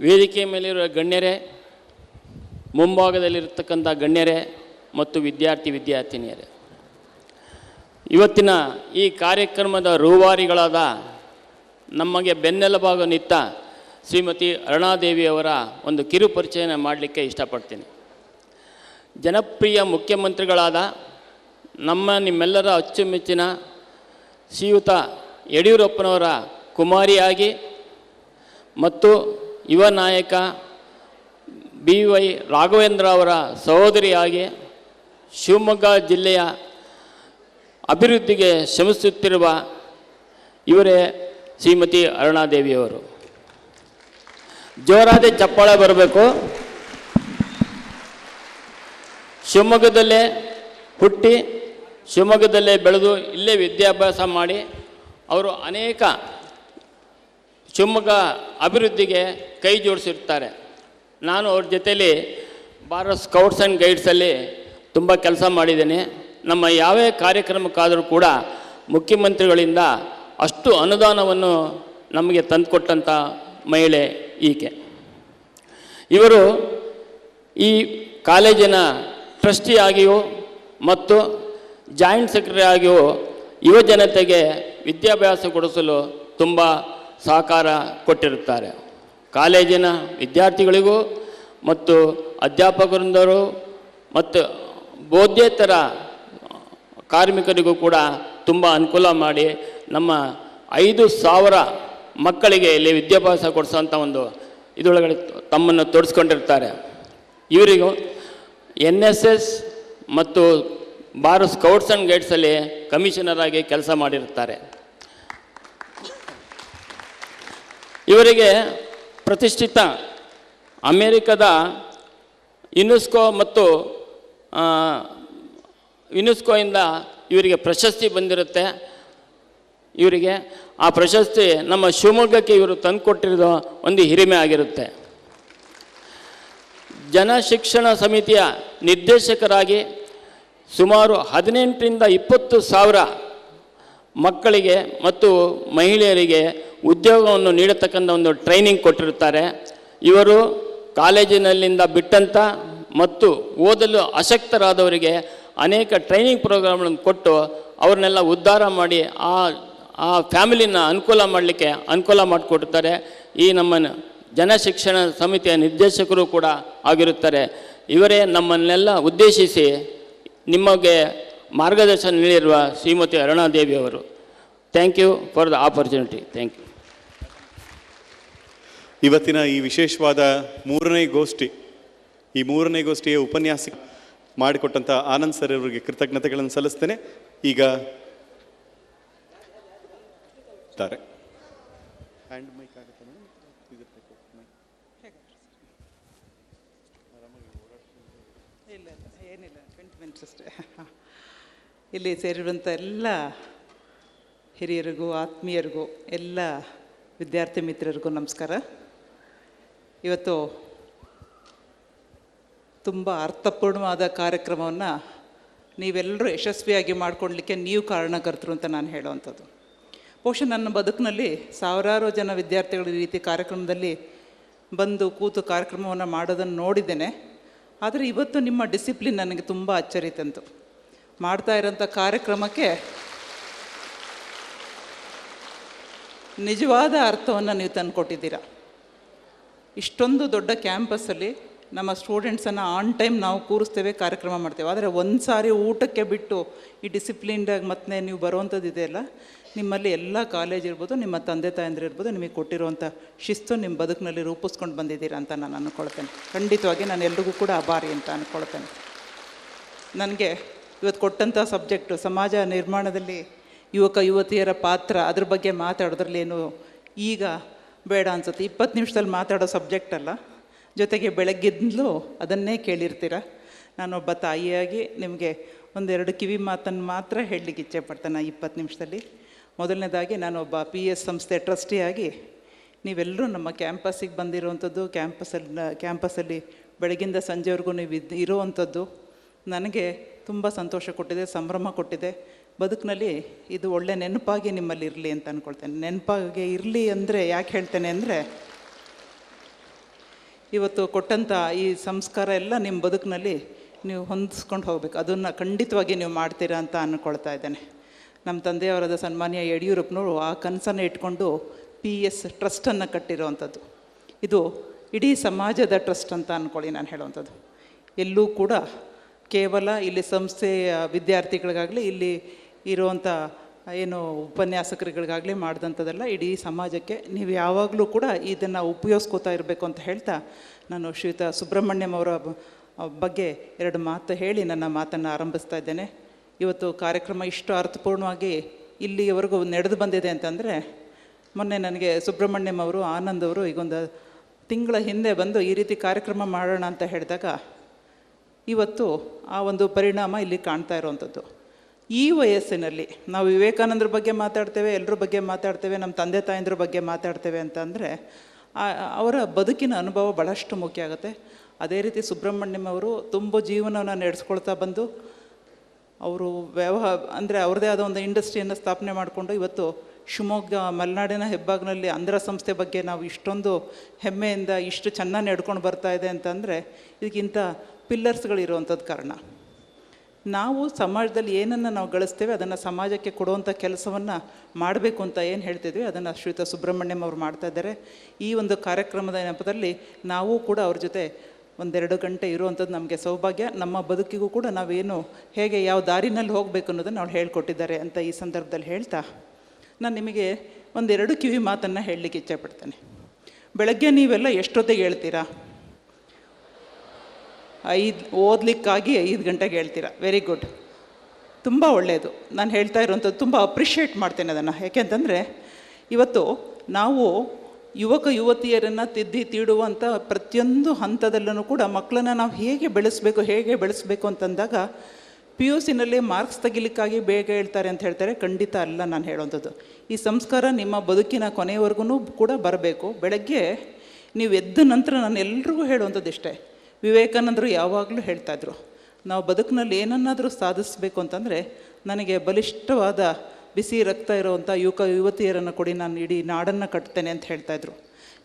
ವೇದಿಕೆ ಮೇಲಿರುವ ಗಣ್ಯರೇ, ಮುಂಭಾಗದಲ್ಲಿರತಕ್ಕಂಥ ಗಣ್ಯರೇ ಮತ್ತು ವಿದ್ಯಾರ್ಥಿ ವಿದ್ಯಾರ್ಥಿನಿಯರೇ, ಇವತ್ತಿನ ಈ ಕಾರ್ಯಕ್ರಮದ ರೂವಾರಿಗಳಾದ ನಮಗೆ ಬೆನ್ನೆಲುಬಾಗ ನಿತ್ತ ಶ್ರೀಮತಿ ಅರುಣಾದೇವಿಯವರ ಒಂದು ಕಿರು ಪರಿಚಯನ ಮಾಡಲಿಕ್ಕೆ ಇಷ್ಟಪಡ್ತೀನಿ. ಜನಪ್ರಿಯ ಮುಖ್ಯಮಂತ್ರಿಗಳಾದ ನಮ್ಮ ನಿಮ್ಮೆಲ್ಲರ ಅಚ್ಚುಮೆಚ್ಚಿನ ಶ್ರೀಯುತ ಯಡಿಯೂರಪ್ಪನವರ ಕುಮಾರಿಯಾಗಿ ಮತ್ತು ಯುವ ನಾಯಕ ಬಿ ವೈ ರಾಘವೇಂದ್ರ ಅವರ ಸಹೋದರಿಯಾಗಿ ಶಿವಮೊಗ್ಗ ಜಿಲ್ಲೆಯ ಅಭಿವೃದ್ಧಿಗೆ ಶ್ರಮಿಸುತ್ತಿರುವ ಇವರೇ ಶ್ರೀಮತಿ ಅರುಣಾದೇವಿಯವರು ಜೋರಾದ ಚಪ್ಪಾಳೆ ಬರಬೇಕು. ಶಿವಮೊಗ್ಗದಲ್ಲೇ ಹುಟ್ಟಿ, ಶಿವಮೊಗ್ಗದಲ್ಲೇ ಬೆಳೆದು ಇಲ್ಲೇ ವಿದ್ಯಾಭ್ಯಾಸ ಮಾಡಿ, ಅವರು ಅನೇಕ ಶಿವಮೊಗ್ಗ ಅಭಿವೃದ್ಧಿಗೆ ಕೈ ಜೋಡಿಸಿರ್ತಾರೆ. ನಾನು ಅವ್ರ ಜೊತೆಯಲ್ಲಿ ಭಾರತ್ ಸ್ಕೌಟ್ಸ್ ಆ್ಯಂಡ್ ಗೈಡ್ಸಲ್ಲಿ ತುಂಬ ಕೆಲಸ ಮಾಡಿದ್ದೀನಿ. ನಮ್ಮ ಯಾವೇ ಕಾರ್ಯಕ್ರಮಕ್ಕಾದರೂ ಕೂಡ ಮುಖ್ಯಮಂತ್ರಿಗಳಿಂದ ಅಷ್ಟು ಅನುದಾನವನ್ನು ನಮಗೆ ತಂದುಕೊಟ್ಟಂಥ ಮಹಿಳೆ ಈಕೆ. ಇವರು ಈ ಕಾಲೇಜಿನ ಟ್ರಸ್ಟಿಯಾಗಿಯೂ ಮತ್ತು ಜಾಯಿಂಟ್ ಸೆಕ್ರೆಟರಿ ಆಗಿಯೂ ಯುವಜನತೆಗೆ ವಿದ್ಯಾಭ್ಯಾಸ ಕೊಡಿಸಲು ತುಂಬ ಸಹಕಾರ ಕೊಟ್ಟಿರುತ್ತಾರೆ. ಕಾಲೇಜಿನ ವಿದ್ಯಾರ್ಥಿಗಳಿಗೂ ಮತ್ತು ಅಧ್ಯಾಪಕರಿಂದರು ಮತ್ತು ಬೋಧ್ಯೇತರ ಕಾರ್ಮಿಕರಿಗೂ ಕೂಡ ತುಂಬ ಅನುಕೂಲ ಮಾಡಿ ನಮ್ಮ ಐದು ಸಾವಿರ ಮಕ್ಕಳಿಗೆ ಇಲ್ಲಿ ವಿದ್ಯಾಭ್ಯಾಸ ಕೊಡಿಸೋಂಥ ಒಂದು ಇದರೊಳಗಡೆ ತಮ್ಮನ್ನು ತೋರಿಸ್ಕೊಂಡಿರ್ತಾರೆ. ಇವರಿಗೂ ಎನ್ ಎಸ್ ಎಸ್ ಮತ್ತು ಭಾರತ್ ಸ್ಕೌಟ್ಸ್ ಆ್ಯಂಡ್ ಗೈಡ್ಸಲ್ಲಿ ಕಮಿಷನರಾಗಿ ಕೆಲಸ ಮಾಡಿರ್ತಾರೆ ಇವರಿಗೆ ಪ್ರತಿಷ್ಠಿತ ಅಮೇರಿಕದ ಯುನೆಸ್ಕೋ ಮತ್ತು ಯುನೆಸ್ಕೋಯಿಂದ ಇವರಿಗೆ ಪ್ರಶಸ್ತಿ ಬಂದಿರುತ್ತೆ. ಇವರಿಗೆ ಆ ಪ್ರಶಸ್ತಿ ನಮ್ಮ ಶಿವಮೊಗ್ಗಕ್ಕೆ ಇವರು ತಂದುಕೊಟ್ಟಿರೋ ಒಂದು ಹಿರಿಮೆ ಆಗಿರುತ್ತೆ. ಜನಶಿಕ್ಷಣ ಸಮಿತಿಯ ನಿರ್ದೇಶಕರಾಗಿ ಸುಮಾರು ಹದಿನೆಂಟರಿಂದ ಇಪ್ಪತ್ತು ಸಾವಿರ ಮಕ್ಕಳಿಗೆ ಮತ್ತು ಮಹಿಳೆಯರಿಗೆ ಉದ್ಯೋಗವನ್ನು ನೀಡತಕ್ಕಂಥ ಒಂದು ಟ್ರೈನಿಂಗ್ ಕೊಟ್ಟಿರುತ್ತಾರೆ. ಇವರು ಕಾಲೇಜಿನಲ್ಲಿಂದ ಬಿಟ್ಟಂಥ ಮತ್ತು ಓದಲು ಅಶಕ್ತರಾದವರಿಗೆ ಅನೇಕ ಟ್ರೈನಿಂಗ್ ಪ್ರೋಗ್ರಾಮ್ಗಳನ್ನು ಕೊಟ್ಟು ಅವ್ರನ್ನೆಲ್ಲ ಉದ್ಧಾರ ಮಾಡಿ ಆ ಆ ಫ್ಯಾಮಿಲಿನ ಅನುಕೂಲ ಮಾಡಲಿಕ್ಕೆ ಅನುಕೂಲ ಮಾಡಿಕೊಡ್ತಾರೆ ಈ ನಮ್ಮ ಜನಶಿಕ್ಷಣ ಸಮಿತಿಯ ನಿರ್ದೇಶಕರು ಕೂಡ ಆಗಿರುತ್ತಾರೆ. ಇವರೇ ನಮ್ಮನ್ನೆಲ್ಲ ಉದ್ದೇಶಿಸಿ ನಿಮಗೆ ಮಾರ್ಗದರ್ಶನ ನೀಡಿರುವ Shrimati ಅರುಣಾದೇವಿಯವರು thank you for the opportunity thank you ಇವತ್ತಿನ ಈ ವಿಶೇಷವಾದ ಮೂರನೇ ಗೋಷ್ಠಿ, ಈ ಮೂರನೇ ಗೋಷ್ಠಿಯ ಉಪನ್ಯಾಸ ಮಾಡಿಕೊಟ್ಟಂಥ ಆನಂದ್ ಸರ್ ಅವರಿಗೆ ಕೃತಜ್ಞತೆಗಳನ್ನು ಸಲ್ಲಿಸ್ತೇನೆ. ಈಗ ಇಲ್ಲಿ ಸೇರಿರುವಂಥ ಎಲ್ಲ ಹಿರಿಯರಿಗೂ, ಆತ್ಮೀಯರಿಗೂ, ಎಲ್ಲ ವಿದ್ಯಾರ್ಥಿ ಮಿತ್ರರಿಗೂ ನಮಸ್ಕಾರ. ಇವತ್ತು ತುಂಬ ಅರ್ಥಪೂರ್ಣವಾದ ಕಾರ್ಯಕ್ರಮವನ್ನು ನೀವೆಲ್ಲರೂ ಯಶಸ್ವಿಯಾಗಿ ಮಾಡ್ಕೊಳ್ಲಿಕ್ಕೆ ನೀವು ಕಾರಣಕರ್ತರು ಅಂತ ನಾನು ಹೇಳುವಂಥದ್ದು. ಬಹುಶಃ ನನ್ನ ಬದುಕಿನಲ್ಲಿ ಸಾವಿರಾರು ಜನ ವಿದ್ಯಾರ್ಥಿಗಳು ಈ ರೀತಿ ಕಾರ್ಯಕ್ರಮದಲ್ಲಿ ಬಂದು ಕೂತು ಕಾರ್ಯಕ್ರಮವನ್ನು ಮಾಡೋದನ್ನು ನೋಡಿದ್ದೇನೆ. ಆದರೆ ಇವತ್ತು ನಿಮ್ಮ ಡಿಸಿಪ್ಲಿನ್ ನನಗೆ ತುಂಬ ಅಚ್ಚರಿ ತಂತು. ಮಾಡ್ತಾ ಇರೋಂಥ ಕಾರ್ಯಕ್ರಮಕ್ಕೆ ನಿಜವಾದ ಅರ್ಥವನ್ನು ನೀವು ತಂದುಕೊಟ್ಟಿದ್ದೀರಾ. ಇಷ್ಟೊಂದು ದೊಡ್ಡ ಕ್ಯಾಂಪಸ್ಸಲ್ಲಿ ನಮ್ಮ ಸ್ಟೂಡೆಂಟ್ಸನ್ನು ಆನ್ ಟೈಮ್ ನಾವು ಕೂರಿಸ್ತೇವೆ, ಕಾರ್ಯಕ್ರಮ ಮಾಡ್ತೇವೆ. ಆದರೆ ಒಂದು ಸಾರಿ ಊಟಕ್ಕೆ ಬಿಟ್ಟು ಈ ಡಿಸಿಪ್ಲಿನ್ಡಾಗಿ ಮತ್ತೆ ನೀವು ಬರುವಂಥದ್ದು ಇದೆಯಲ್ಲ ನಿಮ್ಮಲ್ಲಿ ಎಲ್ಲ ಕಾಲೇಜ್ ಇರ್ಬೋದು, ನಿಮ್ಮ ತಂದೆ ತಾಯಂದಿರು ಇರ್ಬೋದು, ನಿಮಗೆ ಕೊಟ್ಟಿರುವಂಥ ಶಿಸ್ತು ನಿಮ್ಮ ಬದುಕಿನಲ್ಲಿ ರೂಪಿಸ್ಕೊಂಡು ಬಂದಿದ್ದೀರಾ ಅಂತ ನಾನು ಅಂದ್ಕೊಳ್ತೇನೆ ಖಂಡಿತವಾಗಿ ನಾನು ಎಲ್ರಿಗೂ ಕೂಡ ಅಭಾರಿ ಅಂತ ಅಂದ್ಕೊಳ್ತೇನೆ ನನಗೆ ಇವತ್ತು ಕೊಟ್ಟಂಥ ಸಬ್ಜೆಕ್ಟು ಸಮಾಜ ನಿರ್ಮಾಣದಲ್ಲಿ ಯುವಕ, ಯುವತಿಯರ ಪಾತ್ರ ಅದ್ರ ಬಗ್ಗೆ ಮಾತಾಡೋದ್ರಲ್ಲಿ ಏನು ಈಗ ಬೇಡ ಅನ್ಸುತ್ತೆ. ಇಪ್ಪತ್ತು ನಿಮಿಷದಲ್ಲಿ ಮಾತಾಡೋ ಸಬ್ಜೆಕ್ಟ್ ಅಲ್ಲ. ಜೊತೆಗೆ ಬೆಳಗ್ಗಿಂದಲೂ ಅದನ್ನೇ ಕೇಳಿರ್ತೀರ. ನಾನೊಬ್ಬ ತಾಯಿಯಾಗಿ ನಿಮಗೆ ಒಂದೆರಡು ಕಿವಿ ಮಾತನ್ನು ಮಾತ್ರ ಹೇಳಲಿಕ್ಕೆ ಇಚ್ಛೆ ಪಡ್ತೇನೆ ಇಪ್ಪತ್ತು ನಿಮಿಷದಲ್ಲಿ. ಮೊದಲನೇದಾಗಿ ನಾನೊಬ್ಬ ಪಿ ಎಸ್ ಸಂಸ್ಥೆ ಟ್ರಸ್ಟಿಯಾಗಿ ನೀವೆಲ್ಲರೂ ನಮ್ಮ ಕ್ಯಾಂಪಸ್ಸಿಗೆ ಬಂದಿರುವಂಥದ್ದು ಕ್ಯಾಂಪಸ್ಸಲ್ಲಿ ಕ್ಯಾಂಪಸ್ಸಲ್ಲಿ ಬೆಳಗಿಂದ ಸಂಜೆವರೆಗೂ ನೀವು ಇದ್ದು ಇರುವಂಥದ್ದು, ನನಗೆ ತುಂಬ ಸಂತೋಷ ಕೊಟ್ಟಿದೆ, ಸಂಭ್ರಮ ಕೊಟ್ಟಿದೆ. ಬದುಕಿನಲ್ಲಿ ಇದು ಒಳ್ಳೆ ನೆನಪಾಗಿ ನಿಮ್ಮಲ್ಲಿ ಇರಲಿ ಅಂತ ಅಂದ್ಕೊಳ್ತೇನೆ ನೆನಪಾಗಿ ಇರಲಿ ಅಂದರೆ ಯಾಕೆ ಹೇಳ್ತೇನೆ ಅಂದರೆ, ಇವತ್ತು ಕೊಟ್ಟಂಥ ಈ ಸಂಸ್ಕಾರ ಎಲ್ಲ ನಿಮ್ಮ ಬದುಕಿನಲ್ಲಿ ನೀವು ಹೊಂದಿಸ್ಕೊಂಡು ಹೋಗ್ಬೇಕು. ಅದನ್ನು ಖಂಡಿತವಾಗಿ ನೀವು ಮಾಡ್ತೀರಾ ಅಂತ ಅಂದ್ಕೊಳ್ತಾ ಇದ್ದೇನೆ. ನಮ್ಮ ತಂದೆಯವರಾದ ಸನ್ಮಾನ್ಯ ಯಡಿಯೂರಪ್ಪನವರು ಆ ಕನಸನ್ನು ಇಟ್ಕೊಂಡು ಪಿ ಎಸ್ ಟ್ರಸ್ಟನ್ನು ಕಟ್ಟಿರೋವಂಥದ್ದು. ಇದು ಇಡೀ ಸಮಾಜದ ಟ್ರಸ್ಟ್ ಅಂತ ಅಂದ್ಕೊಳ್ಳಿ ನಾನು ಹೇಳುವಂಥದ್ದು. ಎಲ್ಲೂ ಕೂಡ ಕೇವಲ ಇಲ್ಲಿ ಸಂಸ್ಥೆಯ ವಿದ್ಯಾರ್ಥಿಗಳಿಗಾಗಲಿ, ಇಲ್ಲಿ ಇರುವಂಥ ಏನು ಉಪನ್ಯಾಸಕರುಗಳಿಗಾಗಲಿ ಮಾಡಿದಂಥದ್ದೆಲ್ಲ ಇಡೀ ಸಮಾಜಕ್ಕೆ ನೀವು ಯಾವಾಗಲೂ ಕೂಡ ಇದನ್ನು ಉಪಯೋಗಿಸ್ಕೋತಾ ಇರಬೇಕು ಅಂತ ಹೇಳ್ತಾ ನಾನು ಶ್ರೀಯುತ ಸುಬ್ರಹ್ಮಣ್ಯಂ ಅವರ ಬಗ್ಗೆ ಎರಡು ಮಾತು ಹೇಳಿ ನನ್ನ ಮಾತನ್ನು ಆರಂಭಿಸ್ತಾ ಇದ್ದೇನೆ. ಇವತ್ತು ಕಾರ್ಯಕ್ರಮ ಇಷ್ಟು ಅರ್ಥಪೂರ್ಣವಾಗಿ ಇಲ್ಲಿವರೆಗೂ ನಡೆದು ಬಂದಿದೆ ಅಂತಂದರೆ, ಮೊನ್ನೆ ನನಗೆ ಸುಬ್ರಹ್ಮಣ್ಯಂ ಅವರು, ಆನಂದ್ ಅವರು ಈಗೊಂದು ತಿಂಗಳ ಹಿಂದೆ ಬಂದು ಈ ರೀತಿ ಕಾರ್ಯಕ್ರಮ ಮಾಡೋಣ ಅಂತ ಹೇಳಿದಾಗ, ಇವತ್ತು ಆ ಒಂದು ಪರಿಣಾಮ ಇಲ್ಲಿ ಕಾಣ್ತಾ ಇರುವಂಥದ್ದು. ಈ ವಯಸ್ಸಿನಲ್ಲಿ ನಾವು ವಿವೇಕಾನಂದರ ಬಗ್ಗೆ ಮಾತಾಡ್ತೇವೆ ಎಲ್ಲರ ಬಗ್ಗೆ ಮಾತಾಡ್ತೇವೆ, ನಮ್ಮ ತಂದೆ ತಾಯಂದ್ರ ಬಗ್ಗೆ ಮಾತಾಡ್ತೇವೆ ಅಂತಂದರೆ ಅವರ ಬದುಕಿನ ಅನುಭವ ಭಾಳಷ್ಟು ಮುಖ್ಯ ಆಗುತ್ತೆ. ಅದೇ ರೀತಿ ಸುಬ್ರಹ್ಮಣ್ಯಂ ಅವರು ತುಂಬ ಜೀವನವನ್ನು ನಡೆಸ್ಕೊಳ್ತಾ ಬಂದು, ಅವರು ವ್ಯವಹಾರ ಅಂದರೆ ಅವ್ರದ್ದೇ ಆದ ಒಂದು ಇಂಡಸ್ಟ್ರಿಯನ್ನು ಸ್ಥಾಪನೆ ಮಾಡಿಕೊಂಡು ಇವತ್ತು ಶಿವಮೊಗ್ಗ, ಮಲೆನಾಡಿನ ಹೆಬ್ಬಾಗಿನಲ್ಲಿ ಅಂಧ್ರ ಸಂಸ್ಥೆ ಬಗ್ಗೆ ನಾವು ಇಷ್ಟೊಂದು ಹೆಮ್ಮೆಯಿಂದ ಇಷ್ಟು ಚೆನ್ನಾಗಿ ನಡ್ಕೊಂಡು ಬರ್ತಾ ಇದೆ ಅಂತಂದರೆ, ಇದಕ್ಕಿಂತ ಪಿಲ್ಲರ್ಸ್ಗಳಿರುವಂಥದ್ದು ಕಾರಣ. ನಾವು ಸಮಾಜದಲ್ಲಿ ಏನನ್ನು ನಾವು ಗಳಿಸ್ತೇವೆ, ಅದನ್ನು ಸಮಾಜಕ್ಕೆ ಕೊಡುವಂಥ ಕೆಲಸವನ್ನು ಮಾಡಬೇಕು ಅಂತ ಏನು ಹೇಳ್ತಿದ್ವಿ, ಅದನ್ನು ಶ್ರೀತ ಸುಬ್ರಹ್ಮಣ್ಯಂ ಅವರು ಮಾಡ್ತಾ ಇದ್ದಾರೆ. ಈ ಒಂದು ಕಾರ್ಯಕ್ರಮದ ನೆಪದಲ್ಲಿ ನಾವು ಕೂಡ ಅವ್ರ ಜೊತೆ ಒಂದೆರಡು ಗಂಟೆ ಇರುವಂಥದ್ದು ನಮಗೆ ಸೌಭಾಗ್ಯ. ನಮ್ಮ ಬದುಕಿಗೂ ಕೂಡ ನಾವೇನು ಹೇಗೆ ಯಾವ ದಾರಿನಲ್ಲಿ ಹೋಗಬೇಕು ಅನ್ನೋದನ್ನು ಅವ್ರು ಹೇಳ್ಕೊಟ್ಟಿದ್ದಾರೆ ಅಂತ ಈ ಸಂದರ್ಭದಲ್ಲಿ ಹೇಳ್ತಾ ನಾನು ನಿಮಗೆ ಒಂದೆರಡು ಕಿವಿ ಮಾತನ್ನು ಹೇಳಲಿಕ್ಕೆ ಇಚ್ಛೆಪಡ್ತೇನೆ ಬೆಳಗ್ಗೆ ನೀವೆಲ್ಲ ಎಷ್ಟೊತ್ತಿಗೆ ಹೇಳ್ತೀರಾ? ಐದು, ಓದಲಿಕ್ಕಾಗಿ ಐದು ಗಂಟೆಗೆ ಹೇಳ್ತೀರಾ? ವೆರಿ ಗುಡ್ ತುಂಬ ಒಳ್ಳೆಯದು ನಾನು ಹೇಳ್ತಾ ಇರುವಂಥದ್ದು ತುಂಬ ಅಪ್ರಿಷಿಯೇಟ್ ಮಾಡ್ತೇನೆ ಅದನ್ನು. ಯಾಕೆಂತಂದರೆ, ಇವತ್ತು ನಾವು ಯುವಕ ಯುವತಿಯರನ್ನು ತಿದ್ದಿ ತೀಡುವಂಥ ಪ್ರತಿಯೊಂದು ಹಂತದಲ್ಲೂ ಕೂಡ ಮಕ್ಕಳನ್ನು ನಾವು ಹೇಗೆ ಬೆಳೆಸಬೇಕು ಹೇಗೆ ಬೆಳೆಸಬೇಕು ಅಂತಂದಾಗ ಪಿ ಯು ಸಿನಲ್ಲಿ ಮಾರ್ಕ್ಸ್ ತೆಗಿಲಿಕ್ಕಾಗಿ ಬೇಗ ಹೇಳ್ತಾರೆ ಅಂತ ಹೇಳ್ತಾರೆ. ಖಂಡಿತ ಅಲ್ಲ ನಾನು ಹೇಳೋವಂಥದ್ದು. ಈ ಸಂಸ್ಕಾರ ನಿಮ್ಮ ಬದುಕಿನ ಕೊನೆಯವರೆಗೂ ಕೂಡ ಬರಬೇಕು. ಬೆಳಗ್ಗೆ ನೀವು ಎದ್ದ ನಂತರ ನಾನು ಎಲ್ರಿಗೂ ಹೇಳುವಂಥದ್ದು ಇಷ್ಟೇ ವಿವೇಕಾನಂದರು ಯಾವಾಗಲೂ ಹೇಳ್ತಾಯಿದ್ರು ನಾವು ಬದುಕಿನಲ್ಲಿ ಏನನ್ನಾದರೂ ಸಾಧಿಸಬೇಕು ಅಂತಂದರೆ ನನಗೆ ಬಲಿಷ್ಠವಾದ ಬಿಸಿ ರಕ್ತ ಇರುವಂಥ ಯುವಕ ಯುವತಿಯರನ್ನು ಕೊಡಿ, ನಾನು ಇಡೀ ನಾಡನ್ನು ಕಟ್ತೇನೆ ಅಂತ ಹೇಳ್ತಾಯಿದ್ರು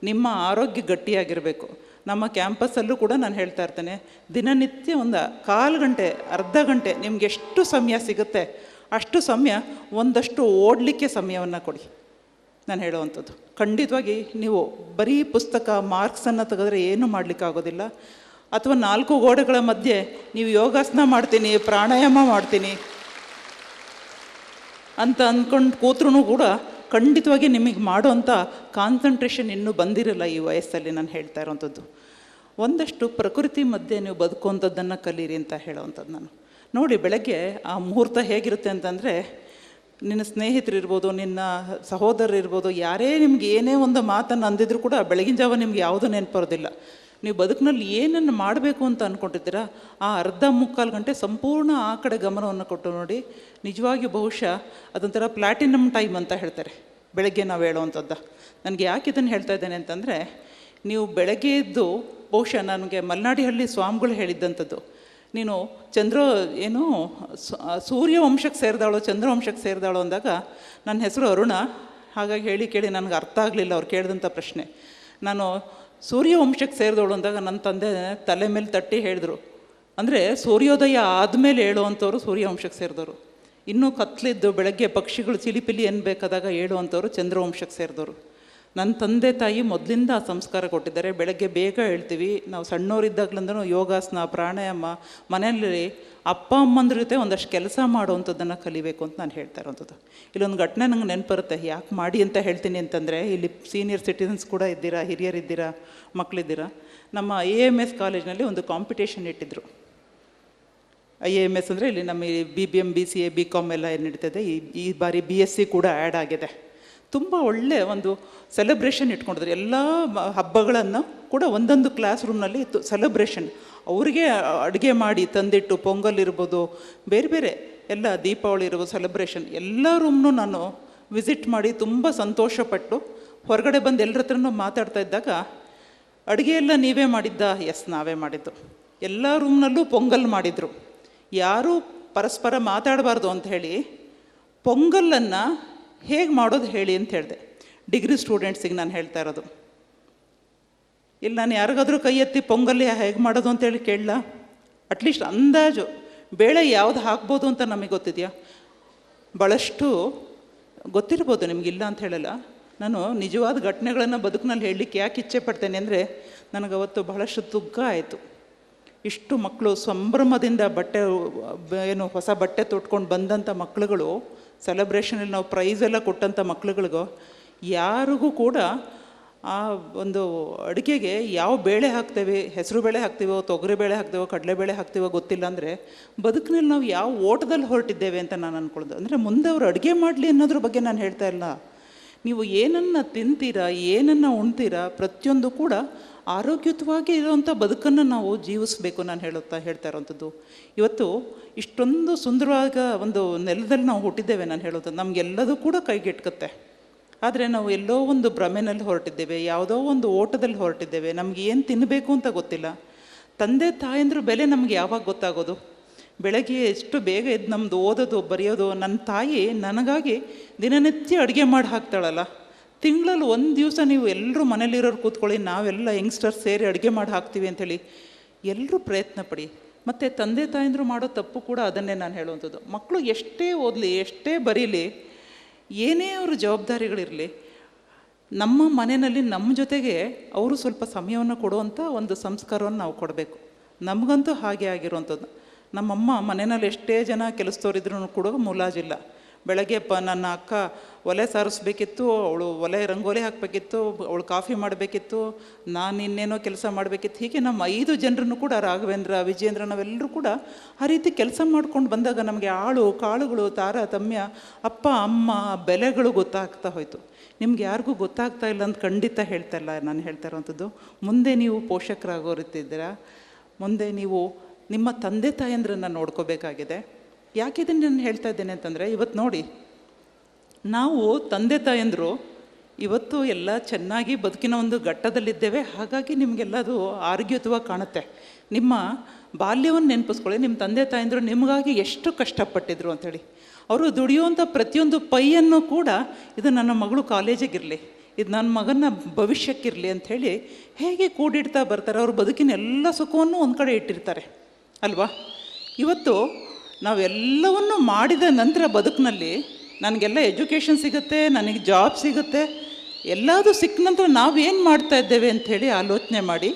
ನಿಮ್ಮ ಆರೋಗ್ಯ ಗಟ್ಟಿಯಾಗಿರಬೇಕು. ನಮ್ಮ ಕ್ಯಾಂಪಸ್ಸಲ್ಲೂ ಕೂಡ ನಾನು ಹೇಳ್ತಾ ಇರ್ತೇನೆ, ದಿನನಿತ್ಯ ಒಂದು ಕಾಲು ಗಂಟೆ, ಅರ್ಧ ಗಂಟೆ ನಿಮ್ಗೆ ಎಷ್ಟು ಸಮಯ ಸಿಗುತ್ತೆ, ಅಷ್ಟು ಸಮಯ ಒಂದಷ್ಟು ಓಡಲಿಕ್ಕೆ ಸಮಯವನ್ನು ಕೊಡಿ. ನಾನು ಹೇಳುವಂಥದ್ದು, ಖಂಡಿತವಾಗಿ ನೀವು ಬರೀ ಪುಸ್ತಕ, ಮಾರ್ಕ್ಸನ್ನು ತೆಗೆದ್ರೆ ಏನೂ ಮಾಡಲಿಕ್ಕಾಗೋದಿಲ್ಲ. ಅಥವಾ ನಾಲ್ಕು ಗೋಡೆಗಳ ಮಧ್ಯೆ ನೀವು ಯೋಗಾಸನ ಮಾಡ್ತೀನಿ, ಪ್ರಾಣಾಯಾಮ ಮಾಡ್ತೀನಿ ಅಂತ ಅಂದ್ಕೊಂಡು ಕೂತ್ರೂ ಕೂಡ ಖಂಡಿತವಾಗಿ ನಿಮಗೆ ಮಾಡುವಂಥ ಕಾನ್ಸಂಟ್ರೇಷನ್ ಇನ್ನೂ ಬಂದಿರಲ್ಲ ಈ ವಯಸ್ಸಲ್ಲಿ ನಾನು ಹೇಳ್ತಾ ಇರೋವಂಥದ್ದು ಒಂದಷ್ಟು ಪ್ರಕೃತಿ ಮಧ್ಯೆ ನೀವು ಬದುಕುವಂಥದ್ದನ್ನು ಕಲೀರಿ ಅಂತ ಹೇಳೋವಂಥದ್ದು ನಾನು. ನೋಡಿ ಬೆಳಗ್ಗೆ ಆ ಮುಹೂರ್ತ ಹೇಗಿರುತ್ತೆ ಅಂತಂದರೆ, ನಿನ್ನ ಸ್ನೇಹಿತರಿರ್ಬೋದು, ನಿನ್ನ ಸಹೋದರರಿರ್ಬೋದು, ಯಾರೇ ನಿಮ್ಗೆ ಏನೇ ಒಂದು ಮಾತನ್ನು ಅಂದಿದ್ರು ಕೂಡ ಬೆಳಗಿನ ಜಾವ ನಿಮ್ಗೆ ಯಾವುದೂ ನೆನಪರೋದಿಲ್ಲ ನೀವು ಬದುಕಿನಲ್ಲಿ ಏನನ್ನು ಮಾಡಬೇಕು ಅಂತ ಅಂದ್ಕೊಂಡಿದ್ದೀರಾ ಆ ಅರ್ಧ ಮುಕ್ಕಾಲು ಗಂಟೆ ಸಂಪೂರ್ಣ ಆ ಕಡೆ ಗಮನವನ್ನು ಕೊಟ್ಟು ನೋಡಿ. ನಿಜವಾಗಿಯೂ ಬಹುಶಃ ಅದೊಂಥರ ಪ್ಲ್ಯಾಟಿನಮ್ ಟೈಮ್ ಅಂತ ಹೇಳ್ತಾರೆ. ಬೆಳಗ್ಗೆ ನಾವು ಹೇಳುವಂಥದ್ದು. ನನಗೆ ಯಾಕೆ ಇದನ್ನು ಹೇಳ್ತಾ ಇದ್ದೇನೆ ಅಂತಂದರೆ, ನೀವು ಬೆಳಗ್ಗೆ ಎದ್ದು ಬಹುಶಃ ನನಗೆ ಮಲ್ನಾಡಿಹಳ್ಳಿ ಸ್ವಾಮಿಗಳು ಹೇಳಿದ್ದಂಥದ್ದು. ನೀನು ಚಂದ್ರ ಏನು ಸೂರ್ಯ ವಂಶಕ್ಕೆ ಸೇರಿದಾಳೋ, ಚಂದ್ರ ವಂಶಕ್ಕೆ ಸೇರಿದಾಳೋ ಅಂದಾಗ ನನ್ನ ಹೆಸರು ಅರುಣ. ಹಾಗಾಗಿ ಹೇಳಿ ಕೇಳಿ, ನನಗೆ ಅರ್ಥ ಆಗಲಿಲ್ಲ ಅವ್ರು ಕೇಳಿದಂಥ ಪ್ರಶ್ನೆ. ನಾನು ಸೂರ್ಯ ವಂಶಕ್ಕೆ ಸೇರಿದವಳು ಅಂದಾಗ ನನ್ನ ತಂದೆ ತಲೆ ಮೇಲೆ ತಟ್ಟಿ ಹೇಳಿದ್ರು. ಅಂದರೆ ಸೂರ್ಯೋದಯ ಆದಮೇಲೆ ಹೇಳುವಂಥವ್ರು ಸೂರ್ಯವಂಶಕ್ಕೆ ಸೇರಿದವರು. ಇನ್ನೂ ಕತ್ಲಿದ್ದು ಬೆಳಗ್ಗೆ ಪಕ್ಷಿಗಳು ಚಿಲಿಪಿಲಿ ಬೇಕಾದಾಗ ಹೇಳುವಂಥವ್ರು ಚಂದ್ರವಂಶಕ್ಕೆ ಸೇರಿದವರು. ನನ್ನ ತಂದೆ ತಾಯಿ ಮೊದಲಿಂದ ಆ ಸಂಸ್ಕಾರ ಕೊಟ್ಟಿದ್ದಾರೆ. ಬೆಳಗ್ಗೆ ಬೇಗ ಹೇಳ್ತೀವಿ. ನಾವು ಸಣ್ಣವರಿದ್ದಾಗ್ಲಿಂದನೂ ಯೋಗಾಸನ, ಪ್ರಾಣಾಯಾಮ, ಮನೆಯಲ್ಲಿ ಅಪ್ಪ, ಅಮ್ಮಂದ್ರ ಜೊತೆ ಒಂದಷ್ಟು ಕೆಲಸ ಮಾಡುವಂಥದ್ದನ್ನು ಕಲಿಬೇಕು ಅಂತ ನಾನು ಹೇಳ್ತಾ ಇರೋವಂಥದ್ದು. ಇಲ್ಲೊಂದು ಘಟನೆ ನಂಗೆ ನೆನಪರುತ್ತೆ. ಯಾಕೆ ಮಾಡಿ ಅಂತ ಹೇಳ್ತೀನಿ ಅಂತಂದರೆ, ಇಲ್ಲಿ ಸೀನಿಯರ್ ಸಿಟಿಸನ್ಸ್ ಕೂಡ ಇದ್ದೀರಾ? ಹಿರಿಯರಿದ್ದೀರಾ ಮಕ್ಕಳಿದ್ದೀರಾ ನಮ್ಮ ಎ ಎಂ ಎಸ್ ಕಾಲೇಜ್ನಲ್ಲಿ ಒಂದು ಕಾಂಪಿಟೇಷನ್ ಇಟ್ಟಿದ್ರು. ಐ ಎಂ ಎಸ್ ಅಂದರೆ ಇಲ್ಲಿ ನಮ್ಮ B B M B C A B com ಎಲ್ಲ ಏನು ನಡೀತದೆ? ಈ ಈ ಬಾರಿ ಬಿ ಎಸ್ ಸಿ ಕೂಡ ಆ್ಯಡ್ ಆಗಿದೆ. ತುಂಬ ಒಳ್ಳೆ ಒಂದು ಸೆಲೆಬ್ರೇಷನ್ ಇಟ್ಕೊಂಡಿದ್ರು. ಎಲ್ಲ ಹಬ್ಬಗಳನ್ನು ಕೂಡ ಒಂದೊಂದು ಕ್ಲಾಸ್ ರೂಮ್ನಲ್ಲಿ ಇತ್ತು. ಸೆಲೆಬ್ರೇಷನ್ ಅವರಿಗೆ ಅಡುಗೆ ಮಾಡಿ ತಂದಿಟ್ಟು ಪೊಂಗಲ್ ಇರ್ಬೋದು, ಬೇರೆ ಬೇರೆ ಎಲ್ಲ ದೀಪಾವಳಿ ಇರ್ಬೋದು ಸೆಲೆಬ್ರೇಷನ್ ಎಲ್ಲ ರೂಮ್ನು ನಾನು ವಿಸಿಟ್ ಮಾಡಿ ತುಂಬ ಸಂತೋಷಪಟ್ಟು ಹೊರಗಡೆ ಬಂದು ಎಲ್ಲರ ಹತ್ರನೂ ಮಾತಾಡ್ತಾ ಇದ್ದಾಗ, ಅಡುಗೆ ಎಲ್ಲ ನೀವೇ ಮಾಡಿದ್ದ? ಎಸ್ ನಾವೇ ಮಾಡಿದ್ದು. ಎಲ್ಲ ರೂಮ್ನಲ್ಲೂ ಪೊಂಗಲ್ ಮಾಡಿದರು. ಯಾರೂ ಪರಸ್ಪರ ಮಾತಾಡಬಾರ್ದು ಅಂತ ಹೇಳಿ ಪೊಂಗಲನ್ನು ಹೇಗೆ ಮಾಡೋದು ಹೇಳಿ ಅಂತ ಹೇಳಿದೆ. ಡಿಗ್ರಿ ಸ್ಟೂಡೆಂಟ್ಸಿಗೆ ನಾನು ಹೇಳ್ತಾ ಇರೋದು. ಇಲ್ಲ ನಾನು ಯಾರಿಗಾದರೂ ಕೈ ಎತ್ತಿ ಪೊಂಗಲ್ಲಿ ಹೇಗೆ ಮಾಡೋದು ಅಂತೇಳಿ ಕೇಳಲ. ಅಟ್ಲೀಸ್ಟ್ ಅಂದಾಜು. ಬೇಳೆ ಯಾವ್ದು ಹಾಕ್ಬೋದು ಅಂತ ನಮಗೆ ಗೊತ್ತಿದೆಯಾ? ಭಾಳಷ್ಟು ಗೊತ್ತಿರ್ಬೋದು ನಿಮಗಿಲ್ಲ ಅಂತ ಹೇಳಲ್ಲ. ನಾನು ನಿಜವಾದ ಘಟನೆಗಳನ್ನು ಬದುಕಿನಲ್ಲಿ ಹೇಳಲಿಕ್ಕೆ ಯಾಕೆ ಇಚ್ಛೆ ಪಡ್ತೇನೆ ಅಂದರೆ, ನನಗೆ ಅವತ್ತು ಬಹಳಷ್ಟು ದುಃಖ ಆಯಿತು. ಇಷ್ಟು ಮಕ್ಕಳು ಸಂಭ್ರಮದಿಂದ ಬಟ್ಟೆ, ಏನು ಹೊಸ ಬಟ್ಟೆ ತೊಟ್ಕೊಂಡು ಬಂದಂಥ ಮಕ್ಕಳುಗಳು ಸೆಲೆಬ್ರೇಷನಲ್ಲಿ ನಾವು ಪ್ರೈಸ್ ಎಲ್ಲ ಕೊಟ್ಟಂಥ ಮಕ್ಳುಗಳಿಗೂ, ಯಾರಿಗೂ ಕೂಡ ಆ ಒಂದು ಅಡುಗೆಗೆ ಯಾವ ಬೇಳೆ ಹಾಕ್ತೇವೆ, ಹೆಸರು ಬೇಳೆ ಹಾಕ್ತೀವೋ, ತೊಗರಿ ಬೇಳೆ ಹಾಕ್ತೀವೋ ಕಡಲೆಬೇಳೆ ಹಾಕ್ತೀವೋ ಗೊತ್ತಿಲ್ಲ ಅಂದರೆ ಬದುಕಿನಲ್ಲಿ ನಾವು ಯಾವ ಓಟದಲ್ಲಿ ಹೊರಟಿದ್ದೇವೆ ಅಂತ ನಾನು ಅಂದ್ಕೊಳ್ಳೋದು ಅಂದರೆ ಮುಂದೆ ಅವರು ಅಡುಗೆ ಮಾಡಲಿ ಅನ್ನೋದ್ರ ಬಗ್ಗೆ ನಾನು ಹೇಳ್ತಾ ಇಲ್ಲ. ನೀವು ಏನನ್ನು ತಿಂತೀರಾ, ಏನನ್ನು ಉಣ್ತೀರಾ, ಪ್ರತಿಯೊಂದು ಕೂಡ ಆರೋಗ್ಯಯುತವಾಗಿ ಇರುವಂಥ ಬದುಕನ್ನು ನಾವು ಜೀವಿಸಬೇಕು ನಾನು ಹೇಳುತ್ತಾ, ಹೇಳ್ತಾ ಇರೋವಂಥದ್ದು ಇವತ್ತು ಇಷ್ಟೊಂದು ಸುಂದರವಾದ ಒಂದು ನೆಲದಲ್ಲಿ ನಾವು ಹುಟ್ಟಿದ್ದೇವೆ ನಾನು ಹೇಳೋದು ನಮಗೆಲ್ಲದೂ ಕೂಡ ಕೈಗೆಟ್ಕತ್ತೆ. ಆದರೆ ನಾವು ಎಲ್ಲೋ ಒಂದು ಭ್ರಮೆನಲ್ಲಿ ಹೊರಟಿದ್ದೇವೆ, ಯಾವುದೋ ಒಂದು ಓಟದಲ್ಲಿ ಹೊರಟಿದ್ದೇವೆ, ನಮಗೆ ಏನು ತಿನ್ನಬೇಕು ಅಂತ ಗೊತ್ತಿಲ್ಲ. ತಂದೆ ತಾಯಂದ್ರ ಬೆಲೆ ನಮ್ಗೆ ಯಾವಾಗ ಗೊತ್ತಾಗೋದು? ಬೆಳಗ್ಗೆ ಎಷ್ಟು ಬೇಗ ಎದ್ದು ನಮ್ಮದು ಓದೋದು, ಬರೆಯೋದು ನನ್ನ ತಾಯಿ ನನಗಾಗಿ ದಿನನಿತ್ಯ ಅಡುಗೆ ಮಾಡಿ ಹಾಕ್ತಾಳಲ್ಲ. ತಿಂಗಳಲ್ಲಿ ಒಂದು ದಿವಸ ನೀವು ಎಲ್ಲರೂ ಮನೇಲಿರೋರು ಕೂತ್ಕೊಳ್ಳಿ, ನಾವೆಲ್ಲ ಯಂಗ್ಸ್ಟರ್ಸ್ ಸೇರಿ ಅಡುಗೆ ಮಾಡಿ ಹಾಕ್ತೀವಿ ಅಂಥೇಳಿ ಎಲ್ಲರೂ ಪ್ರಯತ್ನ ಪಡಿ. ಮತ್ತು ತಂದೆ ತಾಯಂದ್ರು ಮಾಡೋ ತಪ್ಪು ಕೂಡ ಅದನ್ನೇ ನಾನು ಹೇಳುವಂಥದ್ದು. ಮಕ್ಕಳು ಎಷ್ಟೇ ಓದಲಿ, ಎಷ್ಟೇ ಬರೀಲಿ, ಏನೇ ಅವ್ರ ಜವಾಬ್ದಾರಿಗಳಿರಲಿ, ನಮ್ಮ ಮನೆಯಲ್ಲಿ ನಮ್ಮ ಜೊತೆಗೆ ಅವರು ಸ್ವಲ್ಪ ಸಮಯವನ್ನು ಕೊಡುವಂಥ ಒಂದು ಸಂಸ್ಕಾರವನ್ನು ನಾವು ಕೊಡಬೇಕು. ನಮಗಂತೂ ಹಾಗೆ ಆಗಿರುವಂಥದ್ದು. ನಮ್ಮಮ್ಮ ಮನೆಯಲ್ಲಿ ಎಷ್ಟೇ ಜನ ಕೆಲಸದವರಿದ್ರೂ ಕೂಡ ಮುಲಾಜಿಲ್ಲ. ಬೆಳಗ್ಗೆ ಪ ನನ್ನ ಅಕ್ಕ ಒಲೆ ಸಾರಿಸ್ಬೇಕಿತ್ತು, ಅವಳು ಒಲೆ ರಂಗೋಲಿ ಹಾಕಬೇಕಿತ್ತು, ಅವಳು ಕಾಫಿ ಮಾಡಬೇಕಿತ್ತು, ನಾನು ಇನ್ನೇನೋ ಕೆಲಸ ಮಾಡಬೇಕಿತ್ತು. ಹೀಗೆ ನಮ್ಮ ಐದು ಜನರನ್ನು ಕೂಡ ರಾಘವೇಂದ್ರ ವಿಜೇಂದ್ರ ನಾವೆಲ್ಲರೂ ಕೂಡ ಆ ರೀತಿ ಕೆಲಸ ಮಾಡ್ಕೊಂಡು ಬಂದಾಗ ನಮಗೆ ಆಳು, ಕಾಳುಗಳು ತಾರತಮ್ಯ ಅಪ್ಪ, ಅಮ್ಮ, ಬೆಲೆಗಳು ಗೊತ್ತಾಗ್ತಾ ಹೋಯಿತು. ನಿಮ್ಗೆ ಯಾರಿಗೂ ಗೊತ್ತಾಗ್ತಾ ಇಲ್ಲ ಅಂತ ಖಂಡಿತ ಹೇಳ್ತಾ ಇಲ್ಲ ನಾನು ಹೇಳ್ತಾ ಇರೋವಂಥದ್ದು. ಮುಂದೆ ನೀವು ಪೋಷಕರಾಗೋರಿದ್ದೀರಾ? ಮುಂದೆ ನೀವು ನಿಮ್ಮ ತಂದೆ ತಾಯಂದ್ರನ್ನು ನೋಡ್ಕೋಬೇಕಾಗಿದೆ. ಯಾಕೆ ಇದನ್ನು ನಾನು ಹೇಳ್ತಾ ಇದ್ದೇನೆ ಅಂತಂದರೆ ಇವತ್ತು ನೋಡಿ. ನಾವು ತಂದೆ ತಾಯಂದರು ಇವತ್ತು ಎಲ್ಲ ಚೆನ್ನಾಗಿ ಬದುಕಿನ ಒಂದು ಘಟ್ಟದಲ್ಲಿದ್ದೇವೆ. ಹಾಗಾಗಿ ನಿಮಗೆಲ್ಲ ಅದು ಆರೋಗ್ಯಯುತವಾಗಿ ಕಾಣುತ್ತೆ. ನಿಮ್ಮ ಬಾಲ್ಯವನ್ನು ನೆನಪಿಸ್ಕೊಳ್ಳಿ. ನಿಮ್ಮ ತಂದೆ ತಾಯಂದರು ನಿಮಗಾಗಿ ಎಷ್ಟು ಕಷ್ಟಪಟ್ಟಿದ್ರು ಅಂಥೇಳಿ ಅವರು ದುಡಿಯುವಂಥ ಪ್ರತಿಯೊಂದು ಪೈಯನ್ನು ಕೂಡ ಇದು ನನ್ನ ಮಗಳು ಕಾಲೇಜಿಗಿರಲಿ, ಇದು ನನ್ನ ಮಗನ ಭವಿಷ್ಯಕ್ಕಿರಲಿ ಅಂಥೇಳಿ ಹೇಗೆ ಕೂಡಿಡ್ತಾ ಬರ್ತಾರೆ, ಅವ್ರ ಬದುಕಿನ ಎಲ್ಲ ಸುಖವನ್ನು ಒಂದು ಕಡೆ ಇಟ್ಟಿರ್ತಾರೆ. ಅಲ್ವಾ? ಇವತ್ತು ನಾವೆಲ್ಲವನ್ನು ಮಾಡಿದ ನಂತರ ಬದುಕಿನಲ್ಲಿ ನನಗೆಲ್ಲ ಎಜುಕೇಷನ್ ಸಿಗುತ್ತೆ, ನನಗೆ ಜಾಬ್ ಸಿಗುತ್ತೆ, ಎಲ್ಲದೂ ಸಿಕ್ಕ ನಂತರ ನಾವೇನು ಮಾಡ್ತಾ ಇದ್ದೇವೆ ಅಂಥೇಳಿ ಆಲೋಚನೆ ಮಾಡಿ.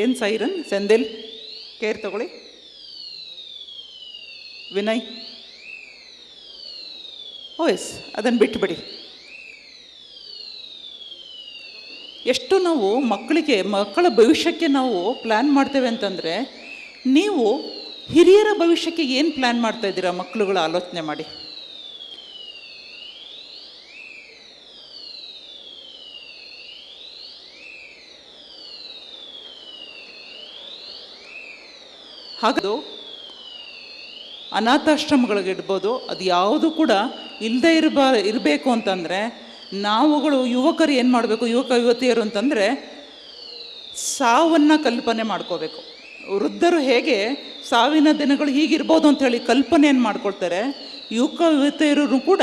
ಏನು ಸೈರನ್? ಸೆಂದಿಲ್? ಕೇರ್ ತಗೊಳ್ಳಿ. ವಿನಯ್? ಓ ಎಸ್ ಅದನ್ನು ಬಿಟ್ಟುಬಿಡಿ ಎಷ್ಟು ನಾವು ಮಕ್ಕಳಿಗೆ, ಮಕ್ಕಳ ಭವಿಷ್ಯಕ್ಕೆ ನಾವು ಪ್ಲ್ಯಾನ್ ಮಾಡ್ತೇವೆ ಅಂತಂದರೆ, ನೀವು ಹಿರಿಯರ ಭವಿಷ್ಯಕ್ಕೆ ಏನು ಪ್ಲ್ಯಾನ್ ಮಾಡ್ತಾ ಇದ್ದೀರಾ ಮಕ್ಕಳುಗಳ ಆಲೋಚನೆ ಮಾಡಿ? ಹಾಗದು ಅನಾಥಾಶ್ರಮಗಳಿಗಿಡ್ಬೋದು ಅದು ಯಾವುದು ಕೂಡ ಇಲ್ಲದೆ ಇರಬಾ, ಇರಬೇಕು ಅಂತಂದರೆ ನಾವುಗಳು ಯುವಕರು ಏನು ಮಾಡಬೇಕು? ಯುವಕ, ಯುವತಿಯರು ಅಂತಂದರೆ ಸಾವನ್ನು ಕಲ್ಪನೆ ಮಾಡ್ಕೋಬೇಕು. ವೃದ್ಧರು ಹೇಗೆ ಸಾವಿನ ದಿನಗಳು ಹೀಗಿರ್ಬೋದು ಅಂಥೇಳಿ ಕಲ್ಪನೆಯನ್ನು ಮಾಡ್ಕೊಳ್ತಾರೆ? ಯುವಕ, ಯುವತಿಯರು ಕೂಡ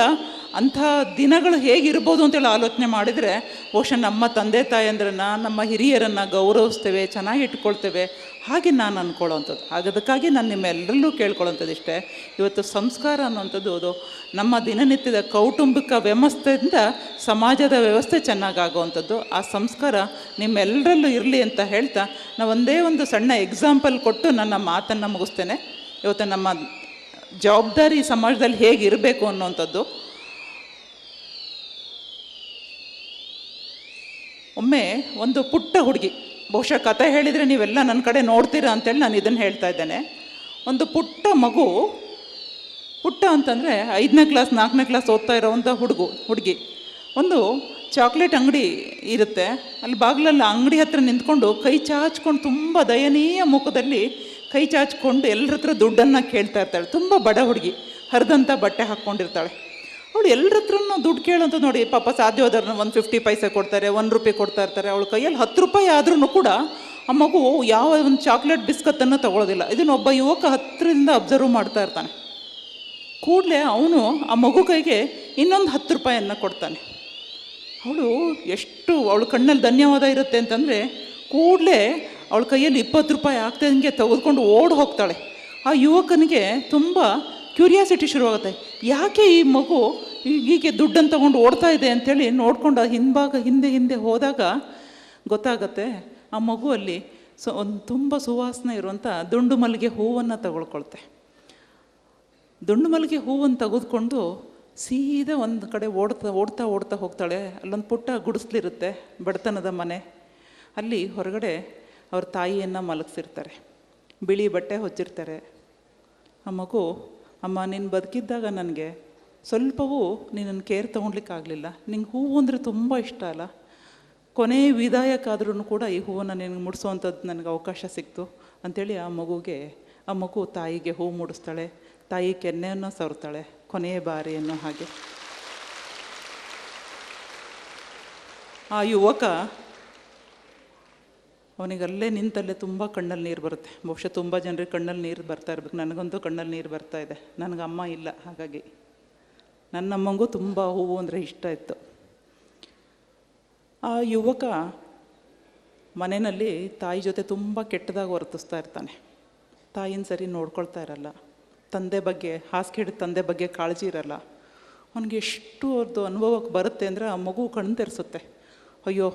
ಅಂಥ ದಿನಗಳು ಹೇಗಿರ್ಬೋದು ಅಂತೇಳಿ ಆಲೋಚನೆ ಮಾಡಿದರೆ ಬಹುಶಃ ನಮ್ಮ ತಂದೆ ತಾಯಂದ್ರನ್ನ, ನಮ್ಮ ಹಿರಿಯರನ್ನು ಗೌರವಿಸ್ತೇವೆ, ಚೆನ್ನಾಗಿ ಇಟ್ಕೊಳ್ತೇವೆ ಹಾಗೆ ನಾನು ಅಂದ್ಕೊಳ್ಳೋವಂಥದ್ದು ಹಾಗದಕ್ಕಾಗಿ ನಾನು ನಿಮ್ಮೆಲ್ಲರಲ್ಲೂ ಕೇಳ್ಕೊಳ್ಳೋಂಥದ್ದು ಇಷ್ಟೇ ಇವತ್ತು ಸಂಸ್ಕಾರ ಅನ್ನುವಂಥದ್ದು ಅದು ನಮ್ಮ ದಿನನಿತ್ಯದ ಕೌಟುಂಬಿಕ ವ್ಯವಸ್ಥೆಯಿಂದ ಸಮಾಜದ ವ್ಯವಸ್ಥೆ ಚೆನ್ನಾಗಾಗುವಂಥದ್ದು. ಆ ಸಂಸ್ಕಾರ ನಿಮ್ಮೆಲ್ಲರಲ್ಲೂ ಇರಲಿ ಅಂತ ಹೇಳ್ತಾ ನಾನು ಒಂದೇ ಒಂದು ಸಣ್ಣ ಎಕ್ಸಾಂಪಲ್ ಕೊಟ್ಟು ನನ್ನ ಮಾತನ್ನು ಮುಗಿಸ್ತೇನೆ. ಇವತ್ತು ನಮ್ಮ ಜವಾಬ್ದಾರಿ ಸಮಾಜದಲ್ಲಿ ಹೇಗೆ ಇರಬೇಕು ಅನ್ನುವಂಥದ್ದು ಒಮ್ಮೆ ಒಂದು ಪುಟ್ಟ ಹುಡುಗಿ ಬಹುಶಃ ಕತೆ ಹೇಳಿದರೆ ನೀವೆಲ್ಲ ನನ್ನ ಕಡೆ ನೋಡ್ತೀರಾ ಅಂತೇಳಿ ನಾನು ಇದನ್ನು ಹೇಳ್ತಾ ಇದ್ದೇನೆ. ಒಂದು ಪುಟ್ಟ ಮಗು, ಪುಟ್ಟ ಅಂತಂದರೆ ಐದನೇ ಕ್ಲಾಸ್, ನಾಲ್ಕನೇ ಕ್ಲಾಸ್ ಓದ್ತಾ ಇರೋವಂಥ ಹುಡುಗು, ಹುಡುಗಿ. ಒಂದು ಚಾಕ್ಲೇಟ್ ಅಂಗಡಿ ಇರುತ್ತೆ. ಅಲ್ಲಿ ಬಾಗಿಲಲ್ಲಿ ಅಂಗಡಿ ಹತ್ರ ನಿಂತ್ಕೊಂಡು ಕೈ ಚಾಚ್ಕೊಂಡು ತುಂಬ ದಯನೀಯ ಮುಖದಲ್ಲಿ ಕೈ ಚಾಚ್ಕೊಂಡು ಎಲ್ಲರ ಹತ್ರ ದುಡ್ಡನ್ನು ಕೇಳ್ತಾ ಇರ್ತಾಳೆ. ತುಂಬ ಬಡ ಹುಡುಗಿ ಹರಿದಂಥ ಬಟ್ಟೆ ಹಾಕ್ಕೊಂಡಿರ್ತಾಳೆ. ಅವಳು ಎಲ್ಲರ ಹತ್ರನೂ ದುಡ್ಡು ಕೇಳೋದು ನೋಡಿ, ಪಾಪ ಸಾಧ್ಯವಾದ್ರೆ ಒಂದು ಫಿಫ್ಟಿ ಪೈಸೆ ಕೊಡ್ತಾರೆ, ಒಂದು ರೂಪಾಯಿ ಕೊಡ್ತಾ ಇರ್ತಾರೆ. ಅವಳ ಕೈಯಲ್ಲಿ ಹತ್ತು ರೂಪಾಯಿ ಆದ್ರೂ ಕೂಡ ಆ ಮಗು ಯಾವ ಒಂದು ಚಾಕ್ಲೇಟ್ ಬಿಸ್ಕತ್ತನ್ನು ತಗೊಳ್ಳೋದಿಲ್ಲ ಇದನ್ನು ಒಬ್ಬ ಯುವಕ ಹತ್ತಿರದಿಂದ ಅಬ್ಸರ್ವ್ ಮಾಡ್ತಾ ಇರ್ತಾನೆ. ಕೂಡಲೇ ಅವನು ಆ ಮಗು ಕೈಗೆ ಇನ್ನೊಂದು ಹತ್ತು ರೂಪಾಯಿಯನ್ನು ಕೊಡ್ತಾನೆ. ಅವಳು ಎಷ್ಟು, ಅವಳ ಕಣ್ಣಲ್ಲಿ ಧನ್ಯವಾದ ಇರುತ್ತೆ ಅಂತಂದರೆ ಕೂಡಲೇ ಅವಳ ಕೈಯಲ್ಲಿ ಇಪ್ಪತ್ತು ರೂಪಾಯಿ ಆಗ್ತದಂಗೆ ತೆಗೆದುಕೊಂಡು ಓಡಿ ಹೋಗ್ತಾಳೆ. ಆ ಯುವಕನಿಗೆ ತುಂಬ ಕ್ಯೂರಿಯಾಸಿಟಿ ಶುರುವಾಗುತ್ತೆ. ಯಾಕೆ ಈ ಮಗು ಹೀಗೆ ದುಡ್ಡನ್ನು ತಗೊಂಡು ಓಡ್ತಾ ಇದೆ ಅಂತೇಳಿ ನೋಡ್ಕೊಂಡು ಹಿಂಭಾಗ, ಹಿಂದೆ ಹಿಂದೆ ಹೋದಾಗ ಗೊತ್ತಾಗತ್ತೆ, ಆ ಮಗುವಲ್ಲಿ ಸೊ, ಒಂದು ತುಂಬ ಸುವಾಸನೆ ಇರುವಂಥ ದುಂಡು ಮಲ್ಲಿಗೆ ಹೂವನ್ನು ತಗೊಳ್ಕೊಳ್ತೆ. ದುಂಡು ಮಲ್ಲಿಗೆ ಹೂವನ್ನು ತೆಗೆದುಕೊಂಡು ಸೀದಾ ಒಂದು ಕಡೆ ಓಡ್ತಾ ಓಡ್ತಾ ಓಡ್ತಾ ಹೋಗ್ತಾಳೆ. ಅಲ್ಲೊಂದು ಪುಟ್ಟ ಗುಡಿಸ್ಲಿರುತ್ತೆ ಬಡತನದ ಮನೆ. ಅಲ್ಲಿ ಹೊರಗಡೆ ಅವ್ರ ತಾಯಿಯನ್ನು ಮಲಗಿಸಿರ್ತಾರೆ. ಬಿಳಿ ಬಟ್ಟೆ ಹೊಚ್ಚಿರ್ತಾರೆ. ಆ ಮಗು ಅಮ್ಮ, ನೀನು ಬದುಕಿದ್ದಾಗ ನನಗೆ ಸ್ವಲ್ಪವೂ ನಿನ್ನನ್ನು ಕೇರ್ ತೊಗೊಳ್ಲಿಕ್ಕಾಗಲಿಲ್ಲ. ನಿಂಗೆ ಹೂವು ಅಂದರೆ ತುಂಬ ಇಷ್ಟ ಅಲ್ಲ? ಕೊನೆ ವಿದಾಯಕ್ಕಾದ್ರೂ ಕೂಡ ಈ ಹೂವನ್ನು ನಿನಗೆ ಮುಡಿಸೋವಂಥದ್ದು ನನಗೆ ಅವಕಾಶ ಸಿಕ್ತು. ಅಂಥೇಳಿ ಆ ಮಗುಗೆ, ಆ ಮಗು ತಾಯಿಗೆ ಹೂ ಮುಡಿಸ್ತಾಳೆ. ತಾಯಿ ಕೆನ್ನೆಯನ್ನು ಸವರ್ತಾಳೆ ಕೊನೆಯ ಬಾರಿ ಅನ್ನೋ ಹಾಗೆ. ಆ ಯುವಕ ಅವನಿಗೆ ಅಲ್ಲೇ ನಿಂತಲ್ಲೇ ತುಂಬ ಕಣ್ಣಲ್ಲಿ ನೀರು ಬರುತ್ತೆ. ಬಹುಶಃ ತುಂಬ ಜನರಿಗೆ ಕಣ್ಣಲ್ಲಿ ನೀರು ಬರ್ತಾ ಇರ್ಬೇಕು. ನನಗಂತೂ ಕಣ್ಣಲ್ಲಿ ನೀರು ಬರ್ತಾ ಇದೆ. ನನಗೆ ಅಮ್ಮ ಇಲ್ಲ, ಹಾಗಾಗಿ. ನನ್ನ ಅಮ್ಮಂಗೂ ತುಂಬ ಹೂವು ಅಂದರೆ ಇಷ್ಟ ಇತ್ತು. ಆ ಯುವಕ ಮನೆಯಲ್ಲಿ ತಾಯಿ ಜೊತೆ ತುಂಬ ಕೆಟ್ಟದಾಗಿ ವರ್ತಿಸ್ತಾ ಇರ್ತಾನೆ. ತಾಯಿನ ಸರಿ ನೋಡ್ಕೊಳ್ತಾ ಇರಲ್ಲ. ತಂದೆ ಬಗ್ಗೆ ಹಾಸಿಗೆ ಹಿಡಿದ ತಂದೆ ಬಗ್ಗೆ ಕಾಳಜಿ ಇರಲ್ಲ. ಅವನಿಗೆ ಎಷ್ಟು ಅವ್ರದ್ದು ಅನುಭವಕ್ಕೆ ಬರುತ್ತೆ ಅಂದರೆ ಆ ಮಗು ಕಣ್ಣು ತೆರೆಸುತ್ತೆ. ಅಯ್ಯೋ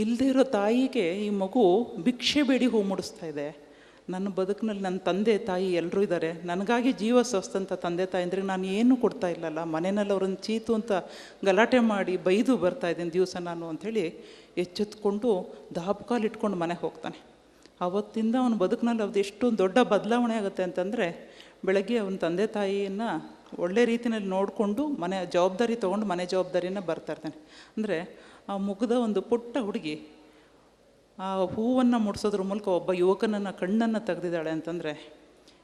ಇಲ್ಲದೇ ಇರೋ ತಾಯಿಗೆ ಈ ಮಗು ಭಿಕ್ಷೆ ಬೇಡಿ ಹೂ ಮುಡಿಸ್ತಾ ಇದೆ. ನನ್ನ ಬದುಕಿನಲ್ಲಿ ನನ್ನ ತಂದೆ ತಾಯಿ ಎಲ್ಲರೂ ಇದ್ದಾರೆ. ನನಗಾಗಿ ಜೀವ ಸೋಸ್ತಂಥ ತಂದೆ ತಾಯಿ ಅಂದರೆ ನಾನು ಏನೂ ಕೊಡ್ತಾ ಇಲ್ಲಲ್ಲ. ಮನೆಯಲ್ಲಿ ಅವ್ರನ್ನ ಚೀತು ಅಂತ ಗಲಾಟೆ ಮಾಡಿ ಬೈದು ಬರ್ತಾ ಇದ್ದೀನಿ ದಿವಸ ನಾನು ಅಂಥೇಳಿ ಎಚ್ಚೆತ್ಕೊಂಡು ದಾಬ್ಕಾಲು ಇಟ್ಕೊಂಡು ಮನೆಗೆ ಹೋಗ್ತಾನೆ. ಅವತ್ತಿಂದ ಅವನ ಬದುಕಿನಲ್ಲಿ ಅವ್ರದ್ದು ಎಷ್ಟು ದೊಡ್ಡ ಬದಲಾವಣೆ ಆಗುತ್ತೆ ಅಂತಂದರೆ ಬೆಳಗ್ಗೆ ಅವನ ತಂದೆ ತಾಯಿಯನ್ನು ಒಳ್ಳೆ ರೀತಿಯಲ್ಲಿ ನೋಡಿಕೊಂಡು ಮನೆ ಜವಾಬ್ದಾರಿ ತೊಗೊಂಡು ಮನೆ ಜವಾಬ್ದಾರಿನ ಬರ್ತಾ ಇರ್ತಾನೆ. ಅಂದರೆ ಆ ಮುಗ್ದ ಒಂದು ಪುಟ್ಟ ಹುಡುಗಿ, ಆ ಹೂವನ್ನು ಮುಡಿಸೋದ್ರ ಮೂಲಕ ಒಬ್ಬ ಯುವಕನನ್ನು, ಕಣ್ಣನ್ನು ತೆಗೆದಿದ್ದಾಳೆ ಅಂತಂದರೆ,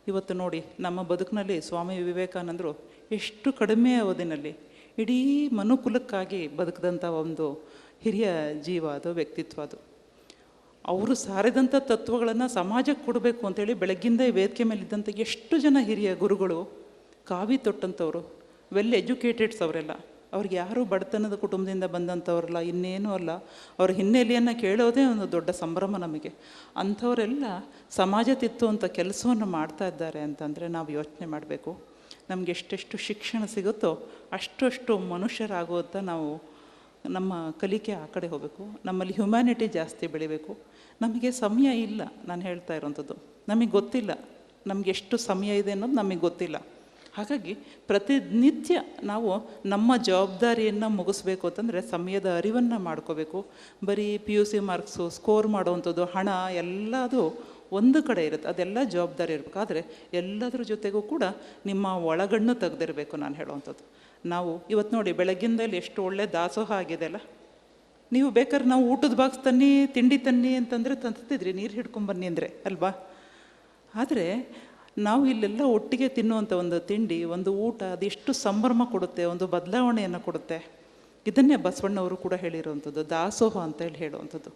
ಇವತ್ತು ನೋಡಿ ನಮ್ಮ ಬದುಕಿನಲ್ಲಿ ಸ್ವಾಮಿ ವಿವೇಕಾನಂದರು ಎಷ್ಟು ಕಡಿಮೆ ಅವಧಿನಲ್ಲಿ ಇಡೀ ಮನುಕುಲಕ್ಕಾಗಿ ಬದುಕಿದಂಥ ಒಂದು ಹಿರಿಯ ಜೀವ ಅದು, ವ್ಯಕ್ತಿತ್ವ ಅದು. ಅವರು ಸಾರಿದಂಥ ತತ್ವಗಳನ್ನು ಸಮಾಜಕ್ಕೆ ಕೊಡಬೇಕು ಅಂತೇಳಿ ಬೆಳಗ್ಗಿಂದ ವೇದಿಕೆ ಮೇಲಿದ್ದಂಥ ಎಷ್ಟು ಜನ ಹಿರಿಯ ಗುರುಗಳು, ಕಾವಿ ತೊಟ್ಟಂಥವ್ರು ವೆಲ್ ಎಜುಕೇಟೆಡ್ಸ್ ಅವರೆಲ್ಲ ಅವ್ರಿಗೆ ಯಾರೂ ಬಡತನದ ಕುಟುಂಬದಿಂದ ಬಂದಂಥವ್ರಲ್ಲ, ಇನ್ನೇನೂ ಅಲ್ಲ. ಅವ್ರ ಹಿನ್ನೆಲೆಯನ್ನು ಕೇಳೋದೇ ಒಂದು ದೊಡ್ಡ ಸಂಭ್ರಮ ನಮಗೆ. ಅಂಥವರೆಲ್ಲ ಸಮಾಜ ತಿತ್ತುವಂಥ ಕೆಲಸವನ್ನು ಮಾಡ್ತಾ ಇದ್ದಾರೆ ಅಂತಂದರೆ ನಾವು ಯೋಚನೆ ಮಾಡಬೇಕು. ನಮಗೆ ಎಷ್ಟೆಷ್ಟು ಶಿಕ್ಷಣ ಸಿಗುತ್ತೋ ಅಷ್ಟು ಮನುಷ್ಯರಾಗುವಂಥ ನಾವು ನಮ್ಮ ಕಲಿಕೆ ಆ ಕಡೆ ಹೋಗಬೇಕು. ನಮ್ಮಲ್ಲಿ ಹ್ಯುಮ್ಯಾನಿಟಿ ಜಾಸ್ತಿ ಬೆಳಿಬೇಕು. ನಮಗೆ ಸಮಯ ಇಲ್ಲ, ನಾನು ಹೇಳ್ತಾ ಇರೋವಂಥದ್ದು ನಮಗೆ ಗೊತ್ತಿಲ್ಲ. ನಮಗೆ ಎಷ್ಟು ಸಮಯ ಇದೆ ಅನ್ನೋದು ನಮಗೆ ಗೊತ್ತಿಲ್ಲ. ಹಾಗಾಗಿ ಪ್ರತಿನಿತ್ಯ ನಾವು ನಮ್ಮ ಜವಾಬ್ದಾರಿಯನ್ನು ಮುಗಿಸ್ಬೇಕು ಅಂತಂದರೆ ಸಮಯದ ಅರಿವನ್ನು ಮಾಡ್ಕೋಬೇಕು. ಬರೀ P U C marks score ಮಾಡುವಂಥದ್ದು, ಹಣ, ಎಲ್ಲದು ಒಂದು ಕಡೆ ಇರುತ್ತೆ. ಅದೆಲ್ಲ ಜವಾಬ್ದಾರಿ ಇರಬೇಕಾದ್ರೆ ಎಲ್ಲದರ ಜೊತೆಗೂ ಕೂಡ ನಿಮ್ಮ ಒಳಗಣ್ಣು ತೆಗೆದಿರಬೇಕು ನಾನು ಹೇಳುವಂಥದ್ದು. ನಾವು ಇವತ್ತು ನೋಡಿ ಬೆಳಗ್ಗಿಂದಲ್ಲಿ ಎಷ್ಟು ಒಳ್ಳೆ ದಾಸೋಹ ಆಗಿದೆ ಅಲ್ಲ? ನೀವು ಬೇಕಾದ್ರೆ ನಾವು ಊಟದ ಬಾಕ್ಸ್ ತನ್ನಿ, ತಿಂಡಿ ತನ್ನಿ ಅಂತಂದರೆ ತಂತಿದ್ರಿ, ನೀರು ಹಿಡ್ಕೊಂಬನ್ನಿ ಅಂದರೆ, ಅಲ್ವಾ? ಆದರೆ ನಾವು ಇಲ್ಲೆಲ್ಲ ಒಟ್ಟಿಗೆ ತಿನ್ನುವಂಥ ಒಂದು ತಿಂಡಿ, ಒಂದು ಊಟ ಅದೆಷ್ಟು ಸಂಭ್ರಮ ಕೊಡುತ್ತೆ, ಒಂದು ಬದಲಾವಣೆಯನ್ನು ಕೊಡುತ್ತೆ. ಇದನ್ನೇ ಬಸವಣ್ಣವರು ಕೂಡ ಹೇಳಿರುವಂಥದ್ದು, ದಾಸೋಹ ಅಂತ ಹೇಳಿ ಹೇಳುವಂಥದ್ದು.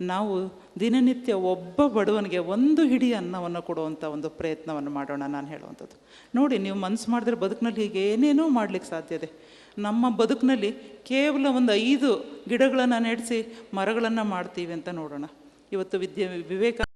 ನಾವು ದಿನನಿತ್ಯ ಒಬ್ಬ ಬಡವನಿಗೆ ಒಂದು ಹಿಡಿ ಅನ್ನವನ್ನು ಕೊಡುವಂಥ ಒಂದು ಪ್ರಯತ್ನವನ್ನು ಮಾಡೋಣ ನಾನು ಹೇಳುವಂಥದ್ದು. ನೋಡಿ, ನೀವು ಮನಸ್ಸು ಮಾಡಿದ್ರೆ ಬದುಕಿನಲ್ಲಿ ಹೀಗೆ ಏನೇನೋ ಮಾಡ್ಲಿಕ್ಕೆ ಸಾಧ್ಯ ಇದೆ. ನಮ್ಮ ಬದುಕಿನಲ್ಲಿ ಕೇವಲ ಒಂದು ಐದು ಗಿಡಗಳನ್ನು ನೆಡೆಸಿ ಮರಗಳನ್ನು ಮಾಡ್ತೀವಿ ಅಂತ ನೋಡೋಣ. ಇವತ್ತು ವಿದ್ಯೆ ವಿವೇಕ